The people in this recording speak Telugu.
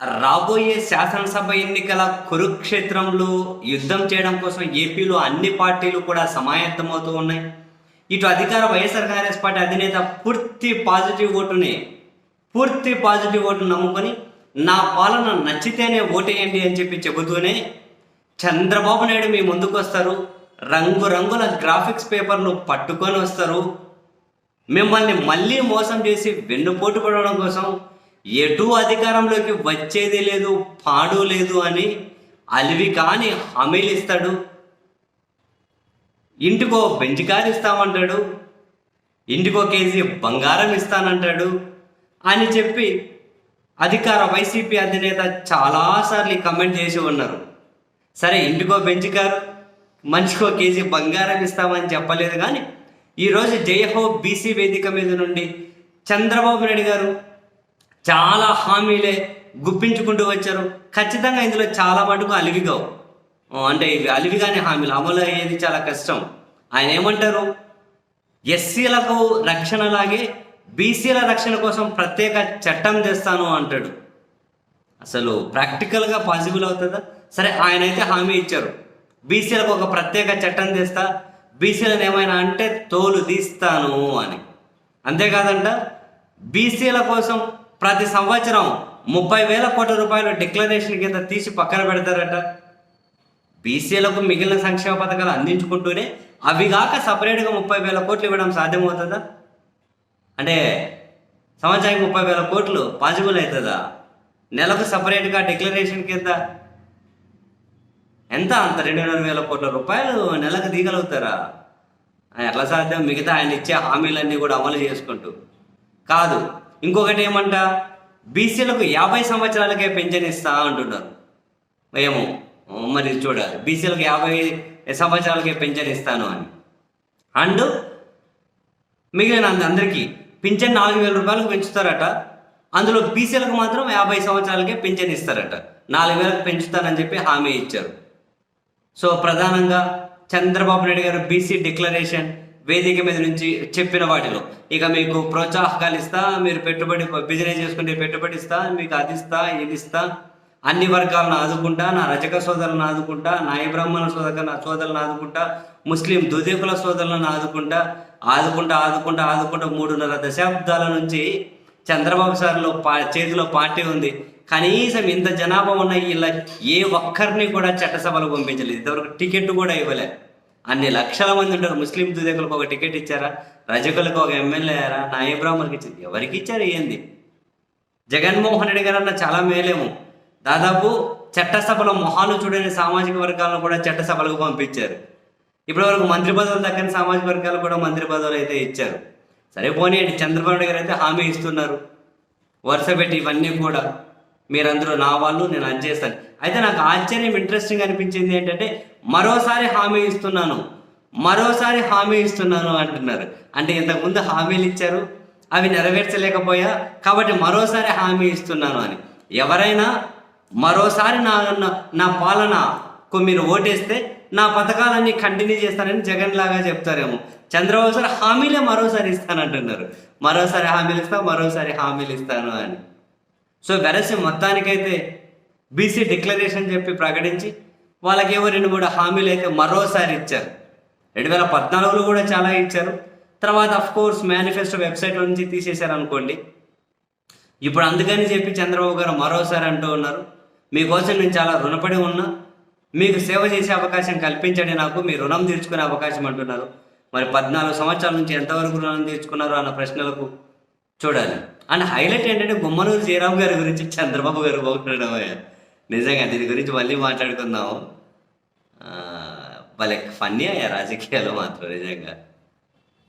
రాబోయే శాసనసభ ఎన్నికల కురుక్షేత్రంలో యుద్ధం చేయడం కోసం ఏపీలో అన్ని పార్టీలు కూడా సమాయత్తమవుతూ ఉన్నాయి. ఇటు అధికార వైఎస్ఆర్ కాంగ్రెస్ పార్టీ అధినేత పూర్తి పాజిటివ్ ఓటుని పూర్తి పాజిటివ్ ఓటును నమ్ముకొని నా పాలన నచ్చితేనే ఓటేయండి అని చెప్పి చెబుతూనే చంద్రబాబు నాయుడు మీ ముందుకు వస్తారు. రంగురంగుల గ్రాఫిక్స్ పేపర్ను పట్టుకొని వస్తారు. మిమ్మల్ని మళ్ళీ మోసం చేసి వెన్నుపోటు పడడం కోసం ఎటు అధికారంలోకి వచ్చేది లేదు పాడు లేదు అని అలివి కాని హామీలు ఇస్తాడు. ఇంటికో బెంచ్ కారు ఇస్తామంటాడు. ఇంటికో కేజీ బంగారం ఇస్తానంటాడు అని చెప్పి అధికార వైసీపీ అధినేత చాలాసార్లు కమెంట్ చేసి ఉన్నారు. సరే ఇంటికో బెంచ్ కారు మనిషికో కేజీ బంగారం ఇస్తామని చెప్పలేదు కానీ ఈరోజు జయహో బీసీ వేదిక మీద నుండి చంద్రబాబు నాయుడు గారు చాలా హామీలే గుప్పించుకుంటూ వచ్చారు. ఖచ్చితంగా ఇందులో చాలా మటుకు అలివిగావు అంటే ఇవి అలివిగానే హామీలు. అమలు అయ్యేది చాలా కష్టం. ఆయన ఏమంటారు? ఎస్సీలకు రక్షణలాగే బీసీల రక్షణ కోసం ప్రత్యేక చట్టం తెస్తాను అంటాడు. అసలు ప్రాక్టికల్గా పాసిబుల్ అవుతుందా? సరే ఆయన అయితే హామీ ఇచ్చారు. బీసీలకు ఒక ప్రత్యేక చట్టం తెస్తా బీసీలను ఏమైనా అంటే తోలు తీస్తాను అని. అంతేకాదంట బీసీల కోసం ప్రతి సంవత్సరం ముప్పై వేల కోట్ల రూపాయలు డిక్లరేషన్ కింద తీసి పక్కన పెడతారట. బీసీలకు మిగిలిన సంక్షేమ పథకాలు అందించుకుంటూనే అవి కాక సపరేట్గా ముప్పై వేల కోట్లు ఇవ్వడం సాధ్యమవుతుందా? అంటే సంవత్సరానికి ముప్పై వేల కోట్లు పాసిబుల్ అవుతుందా? నెలకు సపరేట్గా డిక్లరేషన్ కింద ఎంత అంత రెండున్నర వేల కోట్ల రూపాయలు నెలకు తీయగలుగుతారా? ఎట్లా సాధ్యం? మిగతా ఆయన ఇచ్చే హామీలన్నీ కూడా అమలు చేసుకుంటూ. కాదు ఇంకొకటి ఏమంట? బీసీలకు యాభై సంవత్సరాలకే పెన్షన్ ఇస్తా అంటున్నారు. ఏమో మరి చూడాలి బీసీలకు యాభై సంవత్సరాలకే పెన్షన్ ఇస్తాను అని. అండ్ మిగిలిన అందరికీ పింఛన్ నాలుగు వేల రూపాయలకు పెంచుతారట. అందులో బీసీలకు మాత్రం యాభై సంవత్సరాలకే పింఛన్ ఇస్తారట. నాలుగు వేలకు పెంచుతానని చెప్పి హామీ ఇచ్చారు. సో ప్రధానంగా చంద్రబాబు నాయుడు గారు బీసీ డిక్లరేషన్ వేదిక మీద నుంచి చెప్పిన వాటిలో. ఇక మీకు ప్రోత్సాహకాలు ఇస్తా మీరు పెట్టుబడి బిజినెస్ చేసుకుంటే పెట్టుబడి ఇస్తా మీకు అది ఇస్తా ఇది ఇస్తా. అన్ని వర్గాలను ఆదుకుంటా నా రజక సోదరులను ఆదుకుంటా నా బ్రాహ్మణ సోదర నా సోదరులను ఆదుకుంటా ముస్లిం దుదీకుల సోదరులను ఆదుకుంటా. ఆదుకుంటా ఆదుకుంటా ఆదుకుంటా మూడున్నర దశాబ్దాల నుంచి చంద్రబాబు సార్లో పా చేతిలో పార్టీ ఉంది. కనీసం ఇంత జనాభా ఉన్న ఇలా ఏ ఒక్కరిని కూడా చట్టసభలు పంపించలేదు. ఇంతవరకు టికెట్ కూడా ఇవ్వలేదు అన్ని లక్షల మంది ఉంటారు. ముస్లిం దుదేకులకు ఒక టికెట్ ఇచ్చారా? రజకులకు ఒక ఎమ్మెల్యే అయ్యారా? నా బ్రాహ్మణులకు ఇచ్చింది ఎవరికి ఇచ్చారు? ఏంది? జగన్మోహన్ రెడ్డి గారు అన్న చాలా మేలేము. దాదాపు చట్టసభలో మొహాలు చూడని సామాజిక వర్గాలను కూడా చట్టసభలకు పంపించారు. ఇప్పటివరకు మంత్రి పదవులు దక్కని సామాజిక వర్గాలు కూడా మంత్రి పదవులు అయితే ఇచ్చారు. సరే పోనీ చంద్రబాబు నాయుడు గారు అయితే హామీ ఇస్తున్నారు. వరుస పెట్టి ఇవన్నీ కూడా. మీరందరూ నా వాళ్ళు నేను అది చేస్తాను. అయితే నాకు ఆశ్చర్యం ఇంట్రెస్టింగ్ అనిపించింది ఏంటంటే మరోసారి హామీ ఇస్తున్నాను. మరోసారి హామీ ఇస్తున్నాను అంటున్నారు. అంటే ఇంతకుముందు హామీలు ఇచ్చారు అవి నెరవేర్చలేకపోయా కాబట్టి మరోసారి హామీ ఇస్తున్నాను అని. ఎవరైనా మరోసారి నా నా- నా పాలనకు మీరు ఓటేస్తే నా పథకాలన్నీ కంటిన్యూ చేస్తానని జగన్ లాగా చెప్తారేమో. చంద్రబాబు సార్ హామీలే మరోసారి ఇస్తానంటున్నారు. మరోసారి హామీలు ఇస్తా మరోసారి హామీలు ఇస్తాను అని. సో వెరసి మొత్తానికైతే బీసీ డిక్లరేషన్ చెప్పి ప్రకటించి వాళ్ళకేమో రెండు మూడు హామీలు అయితే మరోసారి ఇచ్చారు. రెండు వేల పద్నాలుగులో కూడా చాలా ఇచ్చారు. తర్వాత అఫ్ కోర్స్ మేనిఫెస్టో వెబ్సైట్ నుంచి తీసేశారు అనుకోండి. ఇప్పుడు అందుకని చెప్పి చంద్రబాబు గారు మరోసారి అంటూ ఉన్నారు. మీకోసం నేను చాలా రుణపడి ఉన్నా. మీకు సేవ చేసే అవకాశం కల్పించండి నాకు. మీ రుణం తీర్చుకునే అవకాశం అంటున్నారు. మరి పద్నాలుగు సంవత్సరాల నుంచి ఎంతవరకు రుణం తీర్చుకున్నారు అన్న ప్రశ్నలకు చూడాలి. అండ్ హైలైట్ ఏంటంటే గుమ్మనూరు జయరామ్ గారి గురించి చంద్రబాబు గారు బాగుండడమే నిజంగా దీని గురించి మళ్ళీ మాట్లాడుకుందాం. వాళ్ళకి ఫన్నీ అయ్యా రాజకీయాలు మాత్రం నిజంగా.